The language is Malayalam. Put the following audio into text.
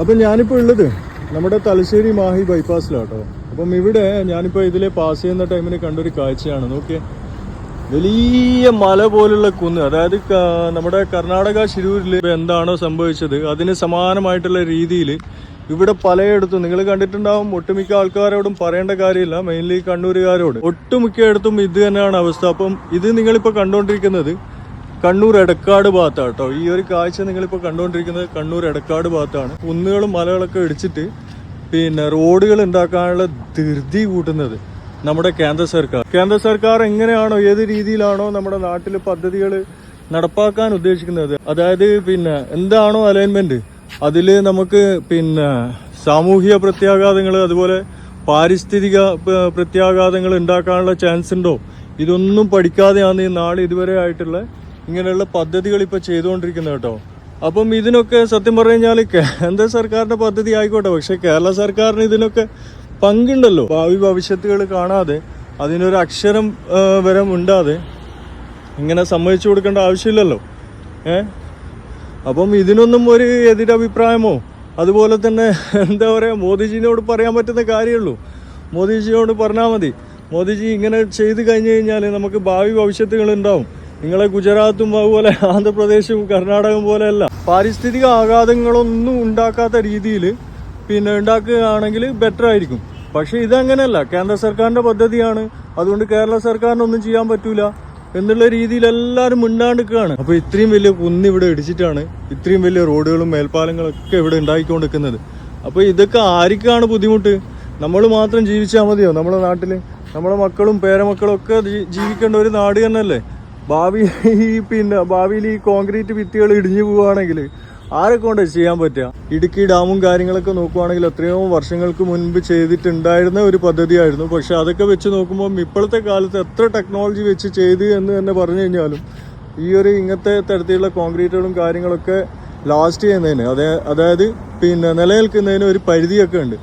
അപ്പം ഞാനിപ്പോൾ ഉള്ളത് നമ്മുടെ തലശ്ശേരി മാഹി ബൈപ്പാസിലാട്ടോ. അപ്പം ഇവിടെ ഞാനിപ്പോൾ ഇതിലെ പാസ് ചെയ്യുന്ന ടൈമിന് കണ്ടൊരു കാഴ്ചയാണ്. നോക്കിയേ. വലിയ മല പോലുള്ള കുന്ന്. അതായത് നമ്മുടെ കർണാടക ശിരൂരിൽ എന്താണോ സംഭവിച്ചത് അതിന് സമാനമായിട്ടുള്ള രീതിയിൽ ഇവിടെ പലയിടത്തും നിങ്ങൾ കണ്ടിട്ടുണ്ടാവും ഒട്ടുമിക്ക ആൾക്കാരോടും പറയേണ്ട കാര്യമില്ല മെയിൻലി കണ്ണൂരുകാരോട്. ഒട്ടുമിക്കയിടത്തും ഇത് തന്നെയാണ് അവസ്ഥ. അപ്പം ഇത് നിങ്ങളിപ്പോൾ കണ്ടുകൊണ്ടിരിക്കുന്നത് കണ്ണൂർ എടക്കാട് ഭാഗത്താണ് കേട്ടോ ഈ ഒരു കാഴ്ച നിങ്ങളിപ്പോൾ കണ്ടുകൊണ്ടിരിക്കുന്നത് കണ്ണൂർ എടക്കാട് ഭാഗത്താണ്. കുന്നുകളും മലകളൊക്കെ ഇടിച്ചിട്ട് പിന്നെ റോഡുകൾ ഉണ്ടാക്കാനുള്ള ധൃതി കൂട്ടുന്നത് നമ്മുടെ കേന്ദ്ര സർക്കാർ. കേന്ദ്ര സർക്കാർ എങ്ങനെയാണോ ഏത് രീതിയിലാണോ നമ്മുടെ നാട്ടിൽ പദ്ധതികൾ നടപ്പാക്കാൻ ഉദ്ദേശിക്കുന്നത്. അതായത് പിന്നെ എന്താണോ അലൈൻമെന്റ് അതിൽ നമുക്ക് പിന്നെ സാമൂഹിക പ്രത്യാഘാതങ്ങൾ അതുപോലെ പാരിസ്ഥിതിക പ്രത്യാഘാതങ്ങൾ ഉണ്ടാക്കാനുള്ള ചാൻസ് ഉണ്ടോ? ഇതൊന്നും പഠിക്കാതെയാണ് ഈ നാട് ഇതുവരെ ആയിട്ടുള്ള ഇങ്ങനെയുള്ള പദ്ധതികൾ ഇപ്പോൾ ചെയ്തുകൊണ്ടിരിക്കുന്നത് കേട്ടോ. അപ്പം ഇതിനൊക്കെ സത്യം പറഞ്ഞു കഴിഞ്ഞാൽ കേന്ദ്ര സർക്കാരിന്റെ പദ്ധതി ആയിക്കോട്ടെ. പക്ഷേ കേരള സർക്കാരിന് ഇതിനൊക്കെ പങ്കുണ്ടല്ലോ. ഭാവി ഭവിഷ്യത്തുകൾ കാണാതെ അതിനൊരു അക്ഷരം വരെ ഉണ്ടാതെ ഇങ്ങനെ സമ്മതിച്ചു കൊടുക്കേണ്ട ആവശ്യമില്ലല്ലോ. ഏ? അപ്പം ഇതിനൊന്നും ഒരു എതിരഭിപ്രായമോ? അതുപോലെ തന്നെ എന്താ പറയുക മോദിജിനോട് പറയാൻ പറ്റുന്ന കാര്യമുള്ളൂ. മോദിജിയോട് പറഞ്ഞാൽ മതി. മോദിജി ഇങ്ങനെ ചെയ്ത് കഴിഞ്ഞു കഴിഞ്ഞാൽ നമുക്ക് ഭാവി ഭവിഷ്യത്തുകൾ ഉണ്ടാവും. നിങ്ങളെ ഗുജറാത്തും അതുപോലെ ആന്ധ്രാപ്രദേശും കർണാടകം പോലെയല്ല. പാരിസ്ഥിതിക ആഘാതങ്ങളൊന്നും ഉണ്ടാക്കാത്ത രീതിയിൽ പിന്നെ ഉണ്ടാക്കുകയാണെങ്കിൽ ബെറ്റർ ആയിരിക്കും. പക്ഷേ ഇതങ്ങനെയല്ല. കേന്ദ്ര സർക്കാരിന്റെ പദ്ധതിയാണ്. അതുകൊണ്ട് കേരള സർക്കാരിനൊന്നും ചെയ്യാൻ പറ്റൂല എന്നുള്ള രീതിയിൽ എല്ലാവരും മിണ്ടാണ്ടിരിക്കുകയാണ് അപ്പോൾ ഇത്രയും വലിയ കുന്ന് ഇവിടെ ഇടിച്ചിട്ടാണ് ഇത്രയും വലിയ റോഡുകളും മേൽപ്പാലങ്ങളും ഒക്കെ ഇവിടെ ഉണ്ടാക്കിക്കൊണ്ടിരിക്കുന്നത് അപ്പോൾ ഇതൊക്കെ ആർക്കാണ് ബുദ്ധിമുട്ട്? നമ്മൾ മാത്രം ജീവിച്ചാൽ മതിയോ? നമ്മുടെ നാട്ടിൽ നമ്മുടെ മക്കളും പേരമക്കളും ഒക്കെ ജീവിക്കേണ്ട ഒരു നാട് തന്നെയല്ലേ? ഭാവി പിന്നെ ഭാവിയിൽ ഈ കോൺക്രീറ്റ് ഭിത്തികൾ ഇടിഞ്ഞു പോവുകയാണെങ്കിൽ ആരെ കൊണ്ട് ചെയ്യാൻ പറ്റുക? ഇടുക്കി ഡാമും കാര്യങ്ങളൊക്കെ നോക്കുവാണെങ്കിൽ എത്രയോ വർഷങ്ങൾക്ക് മുൻപ് ചെയ്തിട്ടുണ്ടായിരുന്ന ഒരു പദ്ധതിയായിരുന്നു. പക്ഷെ അതൊക്കെ വെച്ച് നോക്കുമ്പോൾ ഇപ്പോഴത്തെ കാലത്ത് എത്ര ടെക്നോളജി വെച്ച് ചെയ്ത് എന്ന് തന്നെ പറഞ്ഞു കഴിഞ്ഞാലും ഈ ഒരു ഇങ്ങനത്തെ തരത്തിലുള്ള കോൺക്രീറ്റുകളും കാര്യങ്ങളൊക്കെ ലാസ്റ്റ് ചെയ്യുന്നതിന് അതേ അതായത് പിന്നെ നിലനിൽക്കുന്നതിന് ഒരു പരിധിയൊക്കെ ഉണ്ട്.